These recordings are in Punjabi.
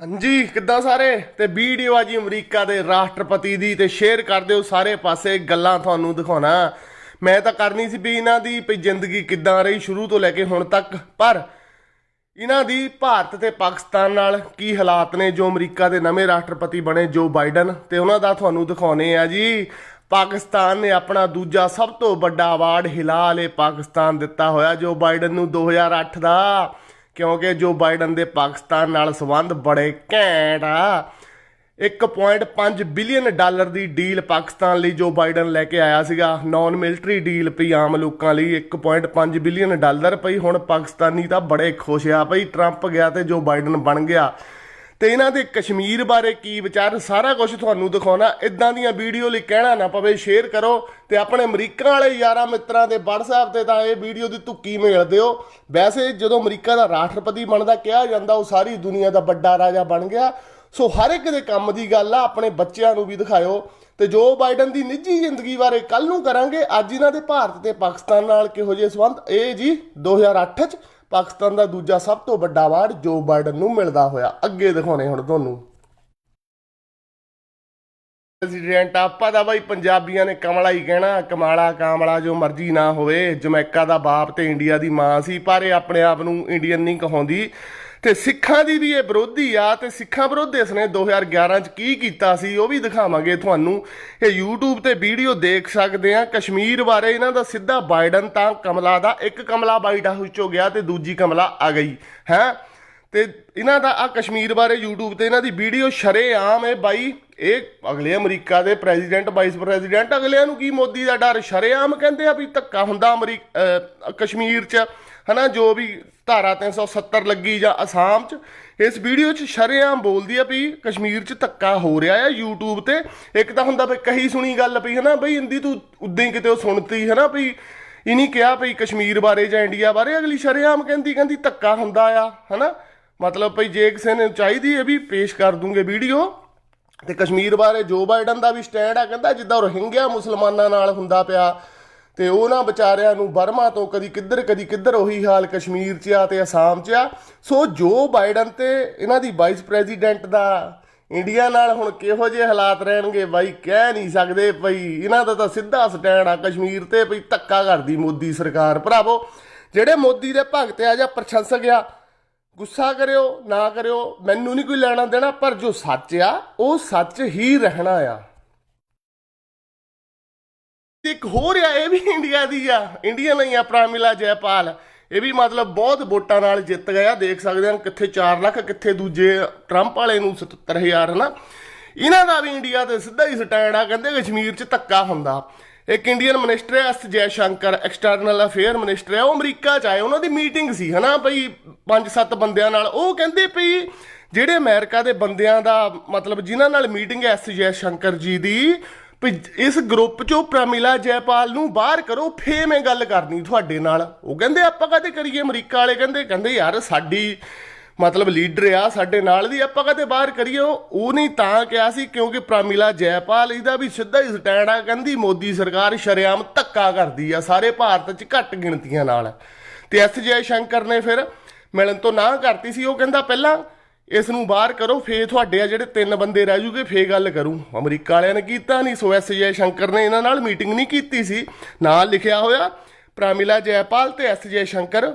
ਹਾਂਜੀ, ਕਿੱਦਾਂ ਸਾਰੇ? ਤੇ ਵੀਡੀਓ ਆ ਜੀ ਅਮਰੀਕਾ ਦੇ ਰਾਸ਼ਟਰਪਤੀ ਦੀ ਤੇ ਸ਼ੇਅਰ ਕਰ ਦਿਓ ਸਾਰੇ ਪਾਸੇ ਗੱਲਾਂ ਤੁਹਾਨੂੰ ਦਿਖਾਉਣਾ। ਮੈਂ ਤਾਂ ਕਰਨੀ ਸੀ ਵੀ ਇਹਨਾਂ ਦੀ ਵੀ ਜ਼ਿੰਦਗੀ ਕਿੱਦਾਂ ਰਹੀ ਸ਼ੁਰੂ ਤੋਂ ਲੈ ਕੇ ਹੁਣ ਤੱਕ। ਪਰ ਇਹਨਾਂ ਦੀ ਭਾਰਤ ਤੇ ਪਾਕਿਸਤਾਨ ਨਾਲ ਕੀ ਹਾਲਾਤ ਨੇ ਜੋ ਅਮਰੀਕਾ ਦੇ ਨਵੇਂ ਰਾਸ਼ਟਰਪਤੀ ਬਣੇ, ਜੋ ਬਾਈਡਨ? ਤੇ ਉਹਨਾਂ ਦਾ ਤੁਹਾਨੂੰ ਦਿਖਾਉਣੇ ਆ ਜੀ। ਪਾਕਿਸਤਾਨ ਨੇ ਆਪਣਾ ਦੂਜਾ ਸਭ ਤੋਂ ਵੱਡਾ ਅਵਾਰਡ ਹਿਲਾਲ ਏ ਪਾਕਿਸਤਾਨ ਦਿੱਤਾ ਹੋਇਆ, ਜੋ ਬਾਈਡਨ ਨੂੰ 2008 ਦਾ ਕਿਉਂਕਿ ਜੋ ਬਾਈਡਨ ਦੇ ਪਾਕਿਸਤਾਨ ਨਾਲ ਸੰਬੰਧ ਬੜੇ ਘੈਂਟ ਆ। 1.5 ਬਿਲੀਅਨ ਡਾਲਰ ਦੀ ਡੀਲ ਪਾਕਿਸਤਾਨ ਲਈ ਜੋ ਬਾਈਡਨ ਲੈ ਕੇ ਆਇਆ ਸੀਗਾ। ਨਾਨ ਮਿਲਟਰੀ ਡੀਲ ਪਈ ਆਮ ਲੋਕਾਂ ਲਈ। 1.5 ਬਿਲੀਅਨ ਡਾਲਰ ਪਈ। ਹੁਣ ਪਾਕਿਸਤਾਨੀ ਤਾਂ ਬੜੇ ਖੁਸ਼ ਆ। ਭਈ ਟਰੰਪ ਗਿਆ ਤੇ ਜੋ ਬਾਈਡਨ ਬਣ ਗਿਆ। ਤੇ ਇਹਨਾਂ ਦੇ ਕਸ਼ਮੀਰ ਬਾਰੇ ਕੀ ਵਿਚਾਰ, ਸਾਰਾ ਕੁਝ ਤੁਹਾਨੂੰ ਦਿਖਾਉਣਾ। ਇਦਾਂ ਦੀਆਂ ਵੀਡੀਓ ਲਈ ਕਹਿਣਾ ਨਾ ਪਵੇ ਸ਼ੇਅਰ ਕਰੋ ਤੇ ਆਪਣੇ ਅਮਰੀਕਾ ਵਾਲੇ ਯਾਰਾਂ ਮਿੱਤਰਾਂ ਦੇ WhatsApp ਤੇ ਤਾਂ ਇਹ ਵੀਡੀਓ ਦੀ ਧੁੱਕੀ ਮੇਲ ਦਿਓ ਵੈਸੇ ਜਦੋਂ ਅਮਰੀਕਾ ਦਾ ਰਾਸ਼ਟਰਪਤੀ ਬਣਦਾ, ਕਿਹਾ ਜਾਂਦਾ ਉਹ ਸਾਰੀ ਦੁਨੀਆ ਦਾ ਵੱਡਾ ਰਾਜਾ ਬਣ ਗਿਆ। ਸੋ ਹਰ ਇੱਕ ਦੇ ਕੰਮ ਦੀ ਗੱਲ ਆ, ਆਪਣੇ ਬੱਚਿਆਂ ਨੂੰ ਵੀ ਦਿਖਾਇਓ। ਤੇ ਜੋ ਬਾਈਡਨ ਦੀ ਨਿੱਜੀ ਜ਼ਿੰਦਗੀ ਬਾਰੇ ਕੱਲ ਨੂੰ ਕਰਾਂਗੇ, ਅੱਜ ਇਹਨਾਂ ਦੇ ਭਾਰਤ ਤੇ ਪਾਕਿਸਤਾਨ ਨਾਲ ਕਿਹੋ ਜਿਹੇ ਸੰਬੰਧ? ਇਹ ਜੀ 2008 ਚ ਪਾਕਿਸਤਾਨ ਦਾ ਦੂਜਾ ਸਭ ਤੋਂ ਵੱਡਾ ਅਵਾਰਡ ਜੋ ਬਾਈਡਨ ਨੂੰ ਮਿਲਦਾ ਹੋਇਆ। ਅੱਗੇ ਦਿਖਾਉਣੇ ਹੁਣ ਤੁਹਾਨੂੰ। ਪ੍ਰੈਜ਼ੀਡੈਂਟ ਆਪਾਂ ਦਾ ਬਾਈ ਪੰਜਾਬੀਆਂ ਨੇ ਕਮਲਾ ਹੀ ਕਹਿਣਾ, ਕਮਾਲਾ, ਕਾਮਲਾ, ਜੋ ਮਰਜ਼ੀ ਨਾ ਹੋਵੇ। ਜਮੈਕਾ ਦਾ ਬਾਪ ਤੇ ਇੰਡੀਆ ਦੀ ਮਾਂ ਸੀ, ਪਰ ਇਹ ਆਪਣੇ ਆਪ ਨੂੰ ਇੰਡੀਅਨ ਨਹੀਂ ਕਹਾਉਂਦੀ। ਤੇ ਸਿੱਖਾਂ ਦੀ ਵੀ ਇਹ ਵਿਰੋਧੀ ਆ ਤੇ ਸਿੱਖਾਂ ਵਿਰੁੱਧ ਇਸ ਇਸਨੇ 2011 ਚ ਕੀ ਕੀਤਾ ਸੀ ਉਹ ਵੀ ਦਿਖਾਵਾਂਗੇ ਤੁਹਾਨੂੰ। ਇਹ YouTube ਤੇ ਵੀਡੀਓ ਦੇਖ ਸਕਦੇ ਆ। ਕਸ਼ਮੀਰ ਬਾਰੇ ਇਹਨਾਂ ਦਾ ਸਿੱਧਾ ਬਾਈਡਨ ਤਾਂ ਕਮਲਾ ਦਾ ਇੱਕ ਕਮਲਾ ਵਾਈਟ ਹਾਊਸ ਚੋਂ ਗਿਆ ਤੇ ਦੂਜੀ ਕਮਲਾ ਆ ਗਈ, ਹੈ? ਤੇ ਇਹਨਾਂ ਦਾ ਆ ਕਸ਼ਮੀਰ ਬਾਰੇ YouTube ਤੇ ਇਹਨਾਂ ਦੀ ਵੀਡੀਓ ਸ਼ਰੇਆਮ ਹੈ ਬਾਈ। ਇਹ ਅਗਲੇ ਅਮਰੀਕਾ ਦੇ ਪ੍ਰੈਜ਼ੀਡੈਂਟ ਵਾਈਸ ਪ੍ਰੈਜ਼ੀਡੈਂਟ ਅਗਲਿਆਂ ਨੂੰ ਕੀ ਮੋਦੀ ਦਾ ਡਰ? ਸ਼ਰੇਆਮ ਕਹਿੰਦੇ ਆ ਵੀ ਧੱਕਾ ਹੁੰਦਾ ਅਮਰੀਕਾ ਕਸ਼ਮੀਰ 'ਚ। ਹਨਾ, ਜੋ ਵੀ ਧਾਰਾ 370 ਲੱਗੀ ਜਾਂ ਅਸਾਮ 'ਚ। ਇਸ ਵੀਡੀਓ 'ਚ ਸ਼ਰੇਆਮ ਬੋਲਦੀ ਆ ਵੀ ਕਸ਼ਮੀਰ 'ਚ ਧੱਕਾ ਹੋ ਰਿਹਾ ਆ YouTube ਤੇ। ਇੱਕ ਤਾਂ ਹੁੰਦਾ ਵੀ ਕਹੀ ਸੁਣੀ ਗੱਲ ਪਈ ਹਨਾ, ਬਈ ਇੰਦੀ ਤੂੰ ਉਦਾਂ ਹੀ ਕਿਤੇ ਉਹ ਸੁਣਤੀ, ਹਨਾ, ਵੀ ਇਹ ਕਿਹਾ ਭਈ ਕਸ਼ਮੀਰ ਬਾਰੇ ਜਾਂ ਇੰਡੀਆ ਬਾਰੇ। ਅਗਲੀ ਸ਼ਰੇਆਮ ਕਹਿੰਦੀ ਕਹਿੰਦੀ ਧੱਕਾ ਹੁੰਦਾ ਆ, ਹਨਾ। ਮਤਲਬ ਭਈ ਜੇ ਕਿਸੇ ਨੇ ਚਾਹੀਦੀ ਹੈ ਵੀ ਪੇਸ਼ ਕਰ ਦੂੰਗੇ ਵੀਡੀਓ, ਤੇ ਕਸ਼ਮੀਰ ਬਾਰੇ ਜੋ ਬਾਈਡਨ ਦਾ ਵੀ ਸਟੈਂਡ ਆ, ਕਹਿੰਦਾ ਜਿੱਦਾਂ ਰੋਹਿੰਗਿਆ ਮੁਸਲਮਾਨਾਂ ਨਾਲ ਹੁੰਦਾ ਪਿਆ, ਤੇ ਉਹਨਾਂ ਵਿਚਾਰਿਆਂ ਨੂੰ ਬਰਮਾ ਤੋਂ ਕਦੀ ਕਿੱਧਰ ਕਦੀ ਕਿੱਧਰ ਉਹੀ ਹਾਲ ਕਸ਼ਮੀਰ 'ਚ ਆ ਤੇ ਅਸਾਮ 'ਚ ਆ। ਸੋ ਜੋ ਬਾਈਡਨ ਤੇ ਇਹਨਾਂ ਦੀ ਵਾਈਸ ਪ੍ਰੈਜ਼ੀਡੈਂਟ ਦਾ ਇੰਡੀਆ ਨਾਲ ਹੁਣ ਕਿਹੋ ਜਿਹੇ ਹਾਲਾਤ ਰਹਿਣਗੇ ਬਾਈ, ਕਹਿ ਨਹੀਂ ਸਕਦੇ ਭਈ, ਇਹਨਾਂ ਦਾ ਤਾਂ ਸਿੱਧਾ ਸਟੈਂਡ ਆ ਕਸ਼ਮੀਰ ਤੇ ਭਈ ਧੱਕਾ ਕਰਦੀ ਮੋਦੀ ਸਰਕਾਰ। ਭਰਾਵੋ, ਜਿਹੜੇ ਮੋਦੀ ਦੇ ਭਗਤ ਆ ਜਾਂ ਪ੍ਰਸ਼ੰਸਕ ਆ ਗੁੱਸਾ ਕਰਿਓ, ਨਾ ਕਰਿਓ, ਮੈਨੂੰ ਨਹੀਂ ਕੋਈ ਲੈਣਾ ਦੇਣਾ, ਪਰ ਜੋ ਸੱਚ ਆ, ਉਹ ਸੱਚ ਹੀ ਰਹਿਣਾ ਆ। ਇੱਕ ਹੋਰ ਆ, ਇਹ ਵੀ ਇੰਡੀਆ ਦੀ ਆ। ਇੰਡੀਆ ਲਈ ਆ ਪ੍ਰਾਮਿਲਾ ਜੈਪਾਲ। ਇਹ ਵੀ ਮਤਲਬ ਬਹੁਤ ਵੋਟਾਂ ਨਾਲ ਜਿੱਤ ਗਿਆ ਦੇਖ ਸਕਦੇ ਹਾਂ ਕਿੱਥੇ 4 ਲੱਖ, ਕਿੱਥੇ ਦੂਜੇ ਟਰੰਪ ਵਾਲੇ ਨੂੰ 77000 ਹਨਾ? ਇਹਨਾਂ ਦਾ ਵੀ ਇੰਡੀਆ ਤੇ ਸਿੱਧਾ ਹੀ ਸਟੈਂਡ ਆ, ਕਹਿੰਦੇ ਕਸ਼ਮੀਰ 'ਚ ਧੱਕਾ ਹੁੰਦਾ। ਇੱਕ ਇੰਡੀਅਨ ਮਿਨਿਸਟਰ ਹੈ, S Jai Shankar external affair minister ਹੈ। ਉਹ ਅਮਰੀਕਾ 'ਚ ਆਏ, ਉਹਨਾਂ ਦੀ ਮੀਟਿੰਗ ਸੀ, ਹਨਾ? ਭਈ 5-7 ਬੰਦਿਆਂ ਨਾਲ। ਉਹ ਕਹਿੰਦੇ ਭਈ ਜਿਹੜੇ ਅਮਰੀਕਾ ਦੇ ਬੰਦਿਆਂ ਦਾ ਮਤਲਬ ਜਿਨ੍ਹਾਂ ਨਾਲ ਮੀਟਿੰਗ ਹੈ, ਐਸ ਜੈ ਸ਼ੰਕਰ ਜੀ ਦੀ ਵੀ ਇਸ ਗਰੁੱਪ ਚੋਂ ਪ੍ਰਮਿਲਾ ਜੈਪਾਲ ਨੂੰ ਬਾਹਰ ਕਰੋ ਫੇ ਮੈਂ ਗੱਲ ਕਰਨੀ ਤੁਹਾਡੇ ਨਾਲ। ਉਹ ਕਹਿੰਦੇ, ਆਪਾਂ ਕਦੇ ਕਰੀਏ? ਅਮਰੀਕਾ ਵਾਲੇ ਕਹਿੰਦੇ ਕਹਿੰਦੇ, ਯਾਰ ਸਾਡੀ ਮਤਲਬ ਲੀਡਰ ਆ ਸਾਡੇ ਨਾਲ ਦੀ, ਆਪਾਂ ਕਦੇ ਬਾਹਰ ਕਰੀਏ, ਉਹ ਨਹੀਂ ਤਾਂ ਕਿਹਾ ਸੀ, ਕਿਉਂਕਿ ਪ੍ਰਮਿਲਾ ਜੈਪਾਲ, ਇਹਦਾ ਵੀ ਸਿੱਧਾ ਹੀ ਸਟੈਂਡ ਆ, ਕਹਿੰਦੀ ਮੋਦੀ ਸਰਕਾਰ ਸ਼ਰੇਆਮ ਧੱਕਾ ਕਰਦੀ ਆ, ਸਾਰੇ ਭਾਰਤ 'ਚ ਘੱਟ ਗਿਣਤੀਆਂ ਨਾਲ। ਤੇ ਐਸ ਜੈ ਸ਼ੰਕਰ ਨੇ ਫਿਰ ਮਿਲਣ ਤੋਂ ਨਾ ਕਰਤੀ ਸੀ, ਉਹ ਕਹਿੰਦਾ ਪਹਿਲਾਂ ਇਸ ਨੂੰ ਬਾਹਰ ਕਰੋ ਫੇ ਤੁਹਾਡੇ ਆ ਜਿਹੜੇ ਤਿੰਨ ਬੰਦੇ ਰਹਿ ਜੂਗੇ ਫੇ ਗੱਲ ਕਰੂ। ਅਮਰੀਕਾ ਵਾਲਿਆਂ ਨੇ ਕੀਤਾ ਨਹੀਂ, ਸੋ ਐਸ ਜੈ ਸ਼ੰਕਰ ਨੇ ਇਹਨਾਂ ਨਾਲ ਮੀਟਿੰਗ ਨਹੀਂ ਕੀਤੀ ਸੀ। ਨਾਲ ਲਿਖਿਆ ਹੋਇਆ, ਪ੍ਰਾਮਿਲਾ ਜੈਪਾਲ ਤੇ ਐਸ ਜੈ ਸ਼ੰਕਰ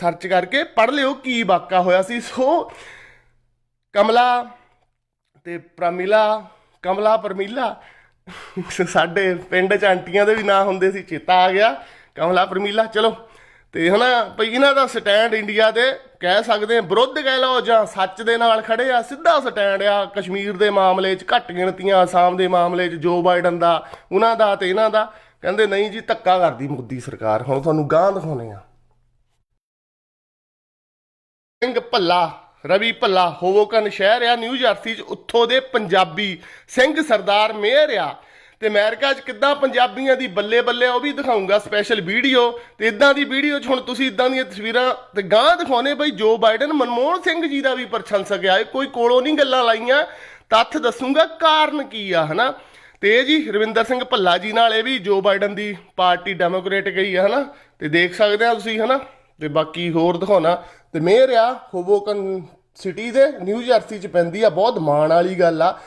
ਸਰਚ ਕਰਕੇ ਪੜ੍ਹ ਲਿਓ ਕੀ ਵਾਕਾ ਹੋਇਆ ਸੀ। ਸੋ ਕਮਲਾ ਤੇ ਪ੍ਰਮਿਲਾ, ਕਮਲਾ, ਪਰਮਿਲਾ, ਸਾਡੇ ਪਿੰਡ ਚ ਆਂਟੀਆਂ ਦੇ ਵੀ ਨਾਂ ਹੁੰਦੇ ਸੀ, ਚੇਤਾ ਆ ਗਿਆ। ਕਮਲਾ, ਪਰਮਿਲਾ, ਚਲੋ। ਤੇ ਹਨਾ ਭਈ ਇਹਨਾਂ ਦਾ ਸਟੈਂਡ ਇੰਡੀਆ ਦੇ ਕਹਿ ਸਕਦੇ ਆ ਵਿਰੁੱਧ ਕਹਿ ਲਓ ਜਾਂ ਸੱਚ ਦੇ ਨਾਲ ਖੜੇ ਆ, ਸਿੱਧਾ ਸਟੈਂਡ ਆ, ਕਸ਼ਮੀਰ ਦੇ ਮਾਮਲੇ 'ਚ ਘੱਟ ਗਿਣਤੀਆਂ, ਆਸਾਮ ਦੇ ਮਾਮਲੇ 'ਚ ਜੋ ਬਾਈਡਨ ਦਾ, ਉਹਨਾਂ ਦਾ ਤੇ ਇਹਨਾਂ ਦਾ। ਕਹਿੰਦੇ, ਨਹੀਂ ਜੀ, ਧੱਕਾ ਕਰਦੀ ਮੋਦੀ ਸਰਕਾਰ, ਹੁਣ ਤੁਹਾਨੂੰ ਗਾਂ ਦਿਖਾਉਣੇ ਆ। ਸਿੰਘ ਭੱਲਾ, ਰਵੀ ਭੱਲਾ ਹੋਵੋਕਨ ਸ਼ਹਿਰ ਆ ਨਿਊ ਜਰਸੀ ਚ ਉੱਥੋਂ ਦੇ ਪੰਜਾਬੀ ਸਿੰਘ ਸਰਦਾਰ ਮੇਅਰ ਆ। ਤੇ ਅਮਰੀਕਾ 'ਚ ਕਿੱਦਾਂ ਪੰਜਾਬੀਆਂ ਦੀ ਬੱਲੇ ਬੱਲੇ, ਉਹ ਵੀ ਦਿਖਾਉਂਗਾ ਸਪੈਸ਼ਲ ਵੀਡੀਓ ਤੇ ਇਦਾਂ ਦੀ ਵੀਡੀਓ 'ਚ ਹੁਣ ਤੁਸੀਂ ਇਦਾਂ ਦੀਆਂ ਤਸਵੀਰਾਂ ਤੇ ਗਾਂ ਦਿਖਾਉਣੇ ਬਈ ਜੋ ਬਾਈਡਨ ਮਨਮੋਹਨ ਸਿੰਘ ਜੀ ਦਾ ਵੀ ਪ੍ਰਸ਼ੰਸਕ ਆ ਕੋਈ ਕੋਲੋਂ ਨਹੀਂ ਗੱਲਾਂ ਲਾਈਆਂ, ਤੱਥ ਦੱਸੂਗਾ ਕਾਰਨ ਕੀ ਆ, ਹਨਾ? ਤੇ ਜੀ ਰਵਿੰਦਰ ਸਿੰਘ ਭੱਲਾ ਜੀ ਨਾਲ ਇਹ ਵੀ ਜੋ ਬਾਈਡਨ ਦੀ ਪਾਰਟੀ ਡੈਮੋਕ੍ਰੇਟ ਗਈ ਆ, ਹਨਾ? ਤੇ ਦੇਖ ਸਕਦੇ ਆ ਤੁਸੀਂ, ਹਨਾ? ਤੇ ਬਾਕੀ ਹੋਰ ਦਿਖਾਉਣਾ। ਤੇ ਮੇਅਰ ਆ ਹੋਵੋਕਨ ਸਿਟੀ ਦੇ ਨਿਊ ਜਰਸੀ ਚ ਪੈਂਦੀ ਆ, ਬਹੁਤ ਮਾਣ ਵਾਲੀ ਗੱਲ ਆ।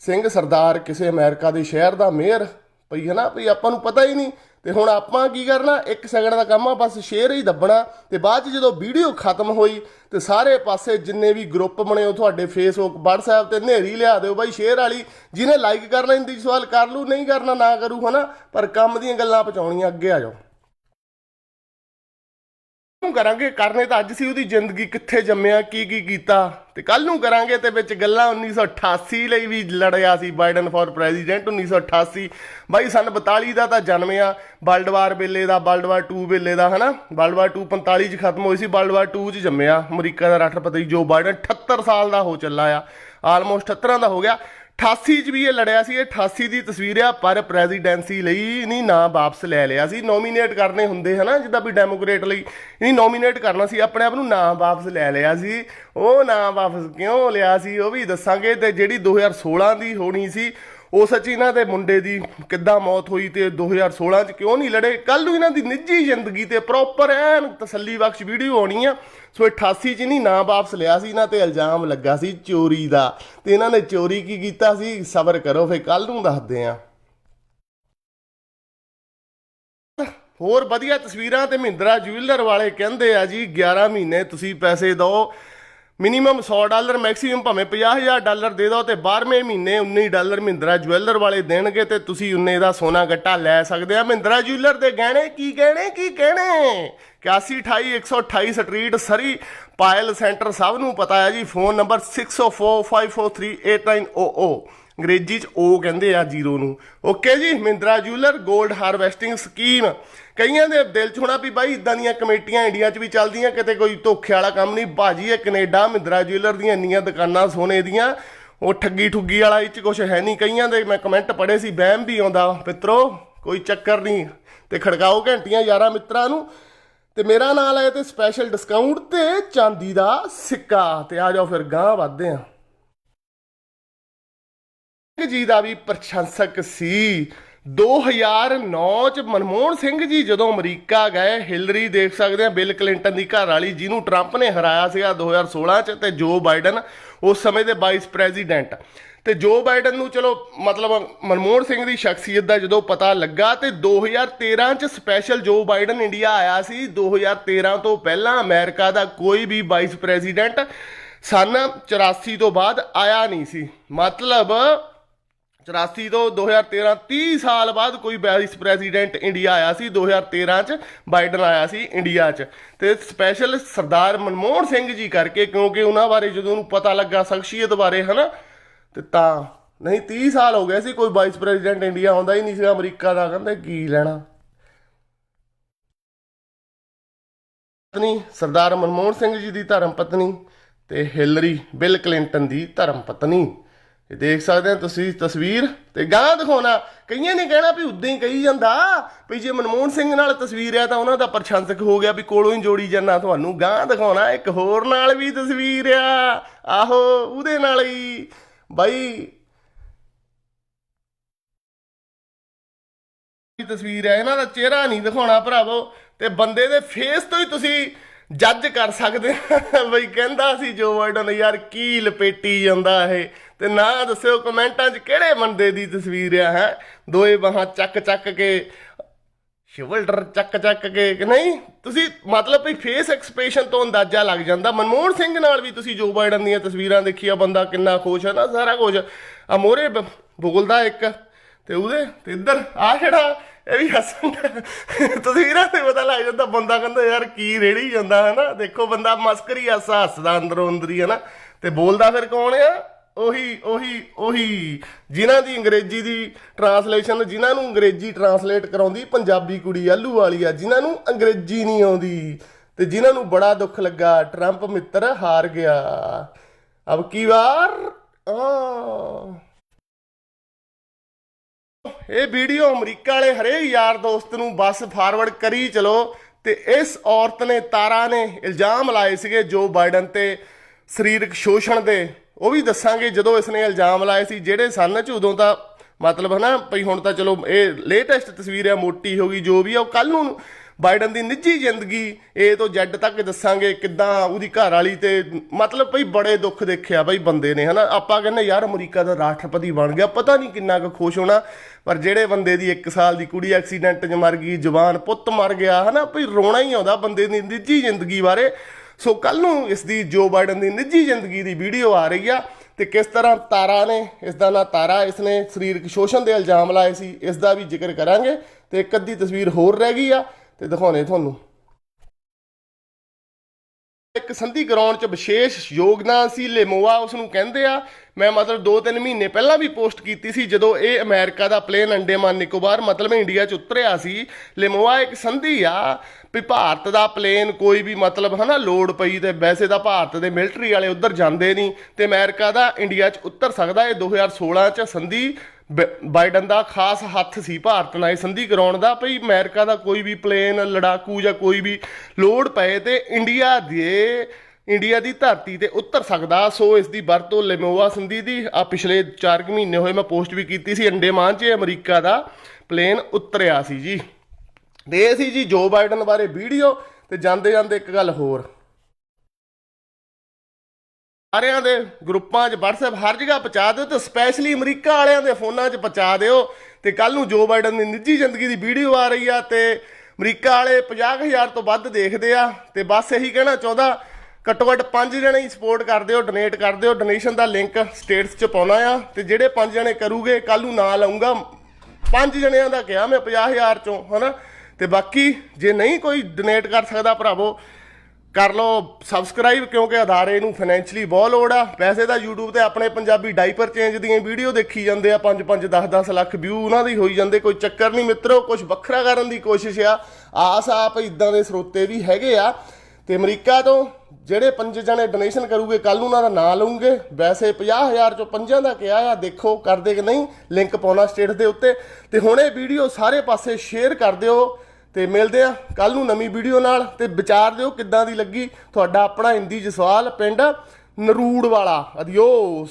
ਸਿੰਘ ਸਰਦਾਰ ਕਿਸੇ ਅਮਰੀਕਾ ਦੇ ਸ਼ਹਿਰ ਦਾ ਮੇਅਰ ਪਈ ਹੈ ਨਾ ਵੀ ਆਪਾਂ ਨੂੰ ਪਤਾ ਹੀ ਨਹੀਂ। ਤੇ ਹੁਣ ਆਪਾਂ ਕੀ ਕਰਨਾ, ਇੱਕ ਸੈਕਿੰਡ ਦਾ ਕੰਮ ਆ, ਬਸ ਸ਼ੇਅਰ ਹੀ ਦੱਬਣਾ। ਤੇ ਬਾਅਦ ਚ ਜਦੋਂ ਵੀਡੀਓ ਖਤਮ ਹੋਈ, ਤੇ ਸਾਰੇ ਪਾਸੇ ਜਿੰਨੇ ਵੀ ਗਰੁੱਪ ਬਣੇ ਹੋ ਤੁਹਾਡੇ ਫੇਸਬੁੱਕ WhatsApp ਤੇ ਨੇਰੀ ਲਿਆ ਦਿਓ ਬਾਈ ਸ਼ੇਅਰ ਵਾਲੀ। ਜਿਹਨੇ ਲਾਈਕ ਕਰਨਾ ਇੰਦੀ ਸਵਾਲ ਕਰ ਲੂ ਨਹੀਂ ਕਰਨਾ, ਨਾ ਕਰੂ, ਹਨਾ। ਪਰ ਕੰਮ ਦੀਆਂ ਗੱਲਾਂ ਪਹੁੰਚਾਉਣੀਆਂ, ਅੱਗੇ ਆ ਜਾਓ। ਨੂੰ ਕਰਾਂਗੇ, ਕਰਨੇ ਤਾਂ ਅੱਜ ਸੀ, ਉਹਦੀ ਜ਼ਿੰਦਗੀ ਕਿੱਥੇ ਜੰਮਿਆ, ਕੀ ਕੀ ਕੀਤਾ? ਤੇ ਕੱਲ ਨੂੰ ਕਰਾਂਗੇ ਤੇ ਵਿੱਚ ਗੱਲਾਂ 1988 ਲਈ ਵੀ ਲੜਿਆ ਸੀ ਬਾਈਡਨ ਫॉर ਪ੍ਰੈਜ਼ੀਡੈਂਟ 1988 ਬਾਈ, ਸਨ 42 ਦਾ ਤਾਂ ਜਨਮਿਆ ਵਰਲਡ ਵਾਰ ਵੇਲੇ ਦਾ ਵਰਲਡ ਵਾਰ 2 ਵੇਲੇ ਦਾ, ਹਨਾ? ਵਰਲਡ ਵਾਰ 2 45 ਚ ਖਤਮ ਹੋਈ ਸੀ ਵਰਲਡ ਵਾਰ 2 ਚ ਜੰਮਿਆ ਅਮਰੀਕਾ ਦਾ ਰਾਸ਼ਟਰਪਤੀ ਜੋ ਬਾਈਡਨ 78 ਸਾਲ ਦਾ ਹੋ ਚੱਲਾ ਆ ਆਲਮੋਸਟ 78 ਦਾ ਹੋ ਗਿਆ। 88 ਚ ਵੀ ਇਹ ਲੜਿਆ ਸੀ, ਇਹ 88 ਦੀ ਤਸਵੀਰ ਆ, ਪਰ ਪ੍ਰੈਜ਼ੀਡੈਂਸੀ ਲਈ ਨਹੀਂ ਨਾ ਵਾਪਸ ਲੈ ਲਿਆ ਸੀ। ਨੋਮੀਨੇਟ ਕਰਨੇ ਹੁੰਦੇ ਹਨਾ, ਜਿੱਦਾਂ ਵੀ ਡੈਮੋਕ੍ਰੇਟ ਲਈ ਨਹੀਂ ਨੋਮੀਨੇਟ ਕਰਨਾ ਸੀ, ਆਪਣੇ ਆਪ ਨੂੰ ਨਾ ਵਾਪਸ ਲੈ ਲਿਆ ਸੀ। ਉਹ ਨਾ ਵਾਪਸ ਕਿਉਂ ਲਿਆ ਸੀ, ਉਹ ਵੀ ਦੱਸਾਂਗੇ ਤੇ ਜਿਹੜੀ 2016 ਦੀ ਹੋਣੀ ਸੀ ਉਹ ਸੱਚੀ ਇਹਨਾਂ ਦੇ ਮੁੰਡੇ ਦੀ ਕਿੱਦਾਂ ਮੌਤ ਹੋਈ ਤੇ 2016 ਚ ਕਿਉਂ ਨਹੀਂ ਲੜੇ? ਕੱਲ ਨੂੰ ਇਹਨਾਂ ਦੀ ਨਿੱਜੀ ਜ਼ਿੰਦਗੀ ਤੇ ਪ੍ਰੋਪਰ ਐਨ ਤਸੱਲੀ ਬਖਸ਼ ਵੀਡੀਓ ਆਉਣੀ ਆ। ਸੋ 88 ਚ ਨਹੀਂ, ਨਾ ਵਾਪਸ ਲਿਆ ਸੀ ਇਹਨਾਂ ਤੇ, ਇਲਜ਼ਾਮ ਲੱਗਾ ਸੀ ਚੋਰੀ ਦਾ। ਤੇ ਇਹਨਾਂ ਨੇ ਚੋਰੀ ਕੀ ਕੀਤਾ ਸੀ? ਸਬਰ ਕਰੋ ਫੇ ਕੱਲ ਨੂੰ ਦੱਸਦੇ ਆ। ਹੋਰ ਵਧੀਆ ਤਸਵੀਰਾਂ ਤੇ ਮਹਿੰਦਰਾ ਜੁਐਲਰ ਵਾਲੇ ਕਹਿੰਦੇ ਆ ਜੀ 11 ਮਹੀਨੇ ਤੁਸੀਂ ਪੈਸੇ ਦਿਓ। ਮਿਨੀਮਮ 100 ਡਾਲਰ, ਮੈਕਸਿਮਮ ਭਾਵੇਂ 50000 ਡਾਲਰ ਦੇ ਦਿਓ ਤੇ 12ਵੇਂ ਮਹੀਨੇ 19 ਡਾਲਰ ਮਹਿੰਦਰਾ ਜੁਐਲਰ ਵਾਲੇ ਦੇਣਗੇ ਤੇ ਤੁਸੀਂ ਉਨੇ ਦਾ ਸੋਨਾ ਗੱਟਾ ਲੈ ਸਕਦੇ ਆ। ਮਹਿੰਦਰਾ ਜੁਐਲਰ ਦੇ ਗਹਿਣੇ ਕੀ ਗਹਿਣੇ ਕੀ ਗਹਿਣੇ? 8128 128 ਸਟਰੀਟ ਸਰੀ ਪਾਇਲ ਸੈਂਟਰ ਸਭ ਨੂੰ ਪਤਾ ਹੈ ਜੀ। ਫੋਨ ਨੰਬਰ 6045438900 ਅੰਗਰੇਜ਼ੀ ਚ O ਕਹਿੰਦੇ ਆ ਜ਼ੀਰੋ ਨੂੰ। ਓਕੇ ਜੀ, ਮਹਿੰਦਰਾ ਜੁਐਲਰ 골ਡ ਹਾਰਵੈਸਟਿੰਗ ਸਕੀਮ ਕਈਆਂ ਦੇ ਦਿਲ ਚ ਹੋਣਾ ਵੀ ਬਾਈ ਇਦਾਂ ਦੀਆਂ ਕਮੇਟੀਆਂ ਇੰਡੀਆ ਚ ਵੀ ਚੱਲਦੀਆਂ, ਕਿਤੇ ਕੋਈ ਧੋਖੇ ਵਾਲਾ ਕੰਮ ਨਹੀਂ। ਬਾਜੀ ਇਹ ਕੈਨੇਡਾ, ਮਹਿੰਦਰਾ ਜੁਐਲਰ ਦੀਆਂ ਇੰਨੀਆਂ ਦੁਕਾਨਾਂ ਸੋਨੇ ਦੀਆਂ, ਉਹ ਠੱਗੀ ਠੁੱਗੀ ਵਾਲਾ ਇਹ ਚ ਕੁਝ ਹੈ ਨਹੀਂ। ਕਈਆਂ ਦੇ ਮੈਂ ਕਮੈਂਟ ਪੜ੍ਹੇ ਸੀ ਬਹਿਮ ਵੀ ਆਉਂਦਾ। ਮਿੱਤਰੋ, ਕੋਈ ਚੱਕਰ ਨਹੀਂ। ਤੇ ਖੜਕਾਓ ਘੰਟੀਆਂ ਯਾਰਾਂ ਮਿੱਤਰਾਂ ਨੂੰ। ਤੇ ਮੇਰਾ ਨਾਲ ਹੈ ਤੇ ਸਪੈਸ਼ਲ ਡਿਸਕਾਊਂਟ ਤੇ ਚਾਂਦੀ ਦਾ ਸਿੱਕਾ। ਤੇ ਆ ਜਾਓ ਫਿਰ ਗਾਂ ਵੱਧਦੇ ਆ। ਸਿੰਘ ਜੀ ਦਾ ਵੀ ਪ੍ਰਸ਼ੰਸਕ ਸੀ। 2009 ਚ ਮਨਮੋਹਨ ਸਿੰਘ ਜੀ ਜਦੋਂ ਅਮਰੀਕਾ ਗਏ, ਹਿਲਰੀ ਦੇਖ ਸਕਦੇ ਆ, ਬਿਲ ਕਲਿੰਟਨ ਦੀ ਘਰ ਵਾਲੀ ਜਿਹਨੂੰ ਟਰੰਪ ਨੇ ਹਰਾਇਆ ਸੀਗਾ 2016 ਚ ਤੇ ਜੋ ਬਾਈਡਨ ਉਸ ਸਮੇਂ ਦੇ ਵਾਈਸ ਪ੍ਰੈਜ਼ੀਡੈਂਟ। ਤੇ ਜੋ ਬਾਈਡਨ ਨੂੰ ਚਲੋ ਮਤਲਬ ਮਨਮੋਹਨ ਸਿੰਘ ਦੀ ਸ਼ਖਸੀਅਤ ਦਾ ਜਦੋਂ ਪਤਾ ਲੱਗਾ ਤੇ 2013 ਚ ਸਪੈਸ਼ਲ ਜੋ ਬਾਈਡਨ ਇੰਡੀਆ ਆਇਆ ਸੀ 2013 ਤੋਂ ਪਹਿਲਾਂ ਅਮਰੀਕਾ ਦਾ ਕੋਈ ਵੀ ਵਾਈਸ ਪ੍ਰੈਜ਼ੀਡੈਂਟ ਸਨ 84 ਤੋਂ ਬਾਅਦ ਆਇਆ ਨਹੀਂ ਸੀ। ਮਤਲਬ 84 ਤੋਂ 2013 30 ਸਾਲ ਬਾਅਦ ਕੋਈ ਵਾਈਸ ਪ੍ਰੈਜ਼ੀਡੈਂਟ ਇੰਡੀਆ ਆਇਆ ਸੀ 2013 ਚ ਬਾਈਡਨ ਆਇਆ ਸੀ ਇੰਡੀਆ ਚ। ਤੇ ਸਪੈਸ਼ਲ ਸਰਦਾਰ ਮਨਮੋਹਨ ਸਿੰਘ ਜੀ ਕਰਕੇ, ਕਿਉਂਕਿ ਉਹਨਾਂ ਬਾਰੇ ਜਦੋਂ ਉਹਨੂੰ ਪਤਾ ਲੱਗਾ ਸ਼ਖਸੀਅਤ ਬਾਰੇ, ਹਨਾ, ਤੇ ਤਾਂ, ਨਹੀਂ 30 ਸਾਲ ਹੋ ਗਏ ਸੀ, ਕੋਈ ਵਾਈਸ ਪ੍ਰੈਜ਼ੀਡੈਂਟ ਇੰਡੀਆ ਆਉਂਦਾ ਹੀ ਨਹੀਂ ਸੀ ਅਮਰੀਕਾ ਦਾ, ਕਹਿੰਦੇ ਕੀ ਲੈਣਾ। ਪਤਨੀ, ਸਰਦਾਰ ਮਨਮੋਹਨ ਸਿੰਘ ਜੀ ਦੀ ਧਰਮ ਪਤਨੀ ਤੇ ਹਿਲਰੀ ਬਿਲ ਕਲਿੰਟਨ ਦੀ ਧਰਮ ਪਤਨੀ। ਇਹ ਦੇਖ ਸਕਦੇ ਆ ਤੁਸੀਂ ਤਸਵੀਰ ਤੇ ਗਾਂ ਦਿਖਾਉਣਾ। ਕਈਆਂ ਨੇ ਕਹਿਣਾ ਵੀ ਉਦਾਂ ਹੀ ਕਹੀ ਜਾਂਦਾ। ਵੀ ਜੇ ਮਨਮੋਹਨ ਸਿੰਘ ਨਾਲ ਤਸਵੀਰ ਹੈ ਤਾਂ ਉਹਨਾਂ ਦਾ ਪ੍ਰਸ਼ੰਸਕ ਹੋ ਗਿਆ ਵੀ ਕੋਲੋਂ ਹੀ ਜੋੜੀ ਜਾਂਦਾ। ਤੁਹਾਨੂੰ ਗਾਂ ਦਿਖਾਉਣਾ, ਇੱਕ ਹੋਰ ਨਾਲ ਵੀ ਤਸਵੀਰ ਆ। ਆਹੋ, ਉਹਦੇ ਨਾਲ ਹੀ। ਬਾਈ ਦੀ ਤਸਵੀਰ ਹੈ ਇਹਨਾਂ ਦਾ ਚਿਹਰਾ ਨਹੀਂ ਦਿਖਾਉਣਾ ਭਰਾਵੋ। ਤੇ ਬੰਦੇ ਦੇ ਫੇਸ ਤੋਂ ਹੀ ਤੁਸੀਂ ਜੱਜ ਕਰ ਸਕਦੇ ਬਈ ਕਹਿੰਦਾ ਸੀ ਜੋ ਬਾਈਡਨ ਯਾਰ ਕੀ ਲਪੇਟੀ ਜਾਂਦਾ ਇਹ। ਤੇ ਨਾ ਦੱਸਿਓ ਕਮੈਂਟਾਂ 'ਚ ਕਿਹੜੇ ਬੰਦੇ ਦੀ ਤਸਵੀਰ ਆ, ਹੈ? ਦੋਏ ਬਾਹਾਂ ਚੱਕ ਚੱਕ ਕੇ, ਸ਼ਿਵਲਡਰ ਚੱਕ ਚੱਕ ਕੇ, ਕਿ ਨਹੀਂ? ਤੁਸੀਂ ਮਤਲਬ ਵੀ ਫੇਸ ਐਕਸਪ੍ਰੈਸ਼ਨ ਤੋਂ ਅੰਦਾਜ਼ਾ ਲੱਗ ਜਾਂਦਾ। ਮਨਮੋਹਨ ਸਿੰਘ ਨਾਲ ਵੀ ਤੁਸੀਂ ਜੋ ਬਾਈਡਨ ਦੀਆਂ ਤਸਵੀਰਾਂ ਦੇਖੀਆ, ਬੰਦਾ ਕਿੰਨਾ ਖੁਸ਼ ਹੈ ਨਾ, ਸਾਰਾ ਕੁਝ। ਆ ਮੋਰੇ ਬੋਲਦਾ ਇੱਕ, ਤੇ ਉਹਦੇ, ਤੇ ਇੱਧਰ ਆ ਜਿਹੜਾ, ਇਹ ਵੀ ਹੱਸਣ ਤਸਵੀਰਾਂ ਤੇ ਪਤਾ ਲੱਗ ਜਾਂਦਾ, ਬੰਦਾ ਕਹਿੰਦਾ, ਯਾਰ ਕੀ ਰੇੜੀ ਜਾਂਦਾ ਹੈ ਨਾ ਦੇਖੋ ਬੰਦਾ ਮਸਕਰੀ ਹਾਸਾ ਹੱਸਦਾ ਅੰਦਰੋਂ ਅੰਦਰੀ ਹੈ ਨਾ ਤੇ ਬੋਲਦਾ ਫਿਰ ਕੌਣ ਆ? ਉਹੀ ਉਹੀ ਉਹੀ ਜਿਨ੍ਹਾਂ ਦੀ ਅੰਗਰੇਜ਼ੀ ਦੀ ਟਰਾਂਸਲੇਸ਼ਨ ਜਿਨ੍ਹਾਂ ਨੂੰ ਅੰਗਰੇਜ਼ੀ ਟਰਾਂਸਲੇਟ ਕਰਾਉਂਦੀ ਪੰਜਾਬੀ ਕੁੜੀ ਆਲੂ ਵਾਲੀ ਆ, ਜਿਨ੍ਹਾਂ ਨੂੰ ਅੰਗਰੇਜ਼ੀ ਨਹੀਂ ਆਉਂਦੀ, ਤੇ ਜਿਨ੍ਹਾਂ ਨੂੰ ਬੜਾ ਦੁੱਖ ਲੱਗਾ ਟਰੰਪ ਮਿੱਤਰ ਹਾਰ ਗਿਆ। ਅਬ ਕੀ ਵਾਰ? ਆ ਇਹ ਵੀਡੀਓ ਅਮਰੀਕਾ ਵਾਲੇ ਹਰੇਕ ਯਾਰ ਦੋਸਤ ਨੂੰ ਬਸ ਫਾਰਵਰਡ ਕਰੀ, ਚਲੋ, ਤੇ ਇਸ ਔਰਤ ਨੇ, ਤਾਰਾ ਨੇ ਇਲਜ਼ਾਮ ਲਾਏ ਸੀਗੇ ਜੋ ਬਾਈਡਨ ਤੇ ਸਰੀਰਕ ਸ਼ੋਸ਼ਣ ਦੇ, ਉਹ ਵੀ ਦੱਸਾਂਗੇ ਜਦੋਂ ਇਸ ਨੇ ਇਲਜ਼ਾਮ ਲਾਏ ਸੀ, ਜਿਹੜੇ ਸਨ ਚ ਉਦੋਂ ਤਾਂ ਮਤਲਬ ਹਨਾ ਭਈ ਹੁਣ ਤਾਂ ਚਲੋ ਇਹ ਲੇਟੈਸਟ ਤਸਵੀਰ ਹੈ ਮੋਟੀ ਹੋ ਗਈ, ਜੋ ਵੀ ਆ, ਉਹ ਕੱਲ ਨੂੰ ਬਾਈਡਨ ਦੀ ਨਿੱਜੀ ਜ਼ਿੰਦਗੀ ਏ ਤੋਂ ਜੈਡ ਤੱਕ ਦੱਸਾਂਗੇ ਕਿੱਦਾਂ ਉਹਦੀ ਘਰ ਵਾਲੀ ਤੇ ਮਤਲਬ ਭਈ ਬੜੇ ਦੁੱਖ ਦੇਖਿਆ ਬਈ ਬੰਦੇ ਨੇ, ਹਨਾ। ਆਪਾਂ ਕਹਿੰਦੇ ਯਾਰ ਅਮਰੀਕਾ ਦਾ ਰਾਸ਼ਟਰਪਤੀ ਬਣ ਗਿਆ, ਪਤਾ ਨਹੀਂ ਕਿੰਨਾ ਕੁ ਖੁਸ਼ ਹੋਣਾ, ਪਰ ਜਿਹੜੇ ਬੰਦੇ ਦੀ 1 ਸਾਲ ਦੀ ਕੁੜੀ ਐਕਸੀਡੈਂਟ 'ਚ ਮਰ ਗਈ, ਜਵਾਨ ਪੁੱਤ ਮਰ ਗਿਆ, ਹਨਾ, ਭਈ ਰੋਣਾ ਹੀ ਆਉਂਦਾ ਬੰਦੇ ਦੀ ਨਿੱਜੀ ਜ਼ਿੰਦਗੀ ਬਾਰੇ। ਸੋ ਕੱਲ ਨੂੰ ਇਸ ਦੀ ਜੋ ਬਾਈਡਨ ਦੀ ਨਿੱਜੀ ਜ਼ਿੰਦਗੀ ਦੀ ਵੀਡੀਓ ਆ ਰਹੀ ਆ ਤੇ ਕਿਸ ਤਰ੍ਹਾਂ ਤਾਰਾ ਨੇ ਇਸ ਦਾ ਨਾਂ ਤਾਰਾ ਇਸ ਨੇ ਸਰੀਰਕ ਸ਼ੋਸ਼ਣ ਦੇ ਇਲਜ਼ਾਮ ਲਾਏ ਸੀ ਇਸ ਦਾ ਵੀ ਜ਼ਿਕਰ ਕਰਾਂਗੇ ਤੇ ਇੱਕ ਅੱਧੀ ਤਸਵੀਰ ਹੋਰ ਰਹਿ ਗਈ ਆ ਤੇ ਦਿਖਾਉਣੇ ਤੁਹਾਨੂੰ। ਇੱਕ ਸੰਧੀ ਗਰਾਊਂਡ 'ਚ ਵਿਸ਼ੇਸ਼ ਯੋਗਦਾਨ ਸੀ ਲੇਮੋਆ ਉਸ ਨੂੰ ਕਹਿੰਦੇ ਆ, ਮੈਂ ਮਤਲਬ 2-3 ਮਹੀਨੇ ਪਹਿਲਾਂ ਵੀ ਪੋਸਟ ਕੀਤੀ ਸੀ ਜਦੋਂ ਇਹ ਅਮਰੀਕਾ ਦਾ ਪਲੇਨ ਅੰਡੇਮਾਨ ਨਿਕੋਬਾਰ ਮਤਲਬ ਇੰਡੀਆ 'ਚ ਉਤਰਿਆ ਸੀ। ਲੇਮੋਆ ਇੱਕ ਸੰਧੀ ਆ ਵੀ ਭਾਰਤ ਦਾ ਪਲੇਨ ਕੋਈ ਵੀ ਮਤਲਬ ਹਨਾ ਲੋਡ ਪਈ ਤੇ ਵੈਸੇ ਤਾਂ ਭਾਰਤ ਦੇ ਮਿਲਟਰੀ ਵਾਲੇ ਉੱਧਰ ਜਾਂਦੇ ਨਹੀਂ ਤੇ ਅਮਰੀਕਾ ਦਾ ਇੰਡੀਆ 'ਚ ਉੱਤਰ ਸਕਦਾ ਇਹ 2016 'ਚ ਸੰਧੀ ਬ- ਬਾਈਡਨ ਦਾ ਖਾਸ ਹੱਥ ਸੀ ਭਾਰਤ ਨਾਲ ਇਹ ਸੰਧੀ ਕਰਾਉਣ ਦਾ ਭਈ ਅਮਰੀਕਾ ਦਾ ਕੋਈ ਵੀ ਪਲੇਨ, ਲੜਾਕੂ ਜਾਂ ਕੋਈ ਵੀ ਲੋਡ ਪਏ ਤੇ ਇੰਡੀਆ ਦੇ, ਇੰਡੀਆ ਦੀ ਧਰਤੀ ਤੇ ਉਤਰ ਸਕਦਾ। ਸੋ ਇਸ ਦੀ ਵਰਤੋਂ ਲੈਮੋਵਾ ਸੰਧੀ ਦੀ ਆ ਪਿਛਲੇ 4 ਮਹੀਨੇ ਹੋਏ ਮੈਂ ਪੋਸਟ ਵੀ ਕੀਤੀ ਸੀ, ਅੰਡੇਮਾਨ 'ਚ ਅਮਰੀਕਾ ਦਾ ਪਲੇਨ ਉਤਰਿਆ ਸੀ ਜੀ। ਤੇ ਇਹ ਸੀ ਜੀ ਜੋ ਬਾਈਡਨ ਬਾਰੇ ਵੀਡੀਓ ਤੇ ਜਾਂਦੇ ਜਾਂਦੇ ਇੱਕ ਗੱਲ ਹੋਰ। ਸਾਰਿਆਂ ਦੇ ਗਰੁੱਪਾਂ 'ਚ WhatsApp ਹਰ ਜਗ੍ਹਾ ਪਹੁੰਚਾ ਦਿਓ ਤੇ ਸਪੈਸ਼ਲੀ ਅਮਰੀਕਾ ਵਾਲਿਆਂ ਦੇ ਫੋਨਾਂ 'ਚ ਪਹੁੰਚਾ ਦਿਓ ਤੇ ਕੱਲ ਨੂੰ ਜੋ ਬਾਈਡਨ ਦੀ ਨਿੱਜੀ ਜ਼ਿੰਦਗੀ ਦੀ ਵੀਡੀਓ ਆ ਰਹੀ ਆ ਤੇ ਅਮਰੀਕਾ ਵਾਲੇ 50000 ਤੋਂ ਵੱਧ ਦੇਖਦੇ ਆ ਤੇ ਬਸ ਇਹੀ ਕਹਿਣਾ ਚਾਹੁੰਦਾ, ਘੱਟੋ ਘੱਟ 5 ਜਣੇ ਹੀ ਸਪੋਰਟ ਕਰ ਦਿਓ ਡੋਨੇਟ ਕਰ ਦਿਓ ਡੋਨੇਸ਼ਨ ਦਾ ਲਿੰਕ ਸਟੇਟਸ 'ਚ ਪਾਉਣਾ ਆ ਤੇ ਜਿਹੜੇ 5 ਜਣੇ ਕਰੂਗੇ ਕੱਲ ਨੂੰ ਨਾਂ ਲਾਉਂਗਾ ਪੰਜ ਜਣਿਆਂ ਦਾ ਕਿਹਾ ਮੈਂ 50000 ਚੋਂ, ਹਨਾ? ਤੇ ਬਾਕੀ ਜੇ ਨਹੀਂ ਕੋਈ ਡੋਨੇਟ ਕਰ ਸਕਦਾ ਭਰਾਵੋ, ਕਰ ਲਓ ਸਬਸਕ੍ਰਾਈਬ ਕਿਉਂਕਿ ਅਦਾਰੇ ਨੂੰ ਫਾਈਨੈਂਸ਼ਲੀ ਬਹੁਤ ਲੋੜ ਆ। ਵੈਸੇ ਤਾਂ YouTube ਤੇ ਆਪਣੇ ਪੰਜਾਬੀ ਡਾਈਪਰ ਚੇਂਜ ਦੀਆਂ ਵੀਡੀਓ ਦੇਖੀ ਜਾਂਦੇ ਆ 5 5 10 10 ਲੱਖ ਵਿਊ ਉਹਨਾਂ ਦੀ ਹੋਈ ਜਾਂਦੇ, ਕੋਈ ਚੱਕਰ ਨਹੀਂ ਮਿੱਤਰੋ ਕੁਝ ਵੱਖਰਾ ਕਰਨ ਦੀ ਕੋਸ਼ਿਸ਼ ਆ। ਆਸ ਆਪ ਇਦਾਂ ਦੇ ਸਰੋਤੇ ਵੀ ਹੈਗੇ ਆ। ਤੇ ਅਮਰੀਕਾ ਤੋਂ ਜਿਹੜੇ ਪੰਜ ਜਣੇ ਡੋਨੇਸ਼ਨ ਕਰੂਗੇ ਕੱਲ ਉਹਨਾਂ ਦਾ ਨਾਂ ਲਵਾਂਗੇ ਵੈਸੇ 50000 ਚੋਂ ਪੰਜਾਂ ਦਾ ਕਿਹਾ ਆ, ਦੇਖੋ ਕਰਦੇ ਕਿ ਨਹੀਂ ਲਿੰਕ ਪਾਉਣਾ ਸਟੇਟਸ ਦੇ ਉੱਤੇ। ਤੇ ਹੁਣ ਇਹ ਵੀਡੀਓ ਸਾਰੇ ਪਾਸੇ ਸ਼ੇਅਰ ਕਰ ਦਿਓ। ਤੇ ਮਿਲਦੇ ਆ ਕੱਲ ਨੂੰ ਨਵੀਂ ਵੀਡੀਓ ਨਾਲ ਤੇ ਵਿਚਾਰ ਦਿਓ ਕਿੱਦਾਂ ਦੀ ਲੱਗੀ ਤੁਹਾਡਾ ਆਪਣਾ ਹਿੰਦੀ ਜਸਵਾਲ ਪਿੰਡ ਨਰੂੜ ਵਾਲਾ ਅਧਿਓਸ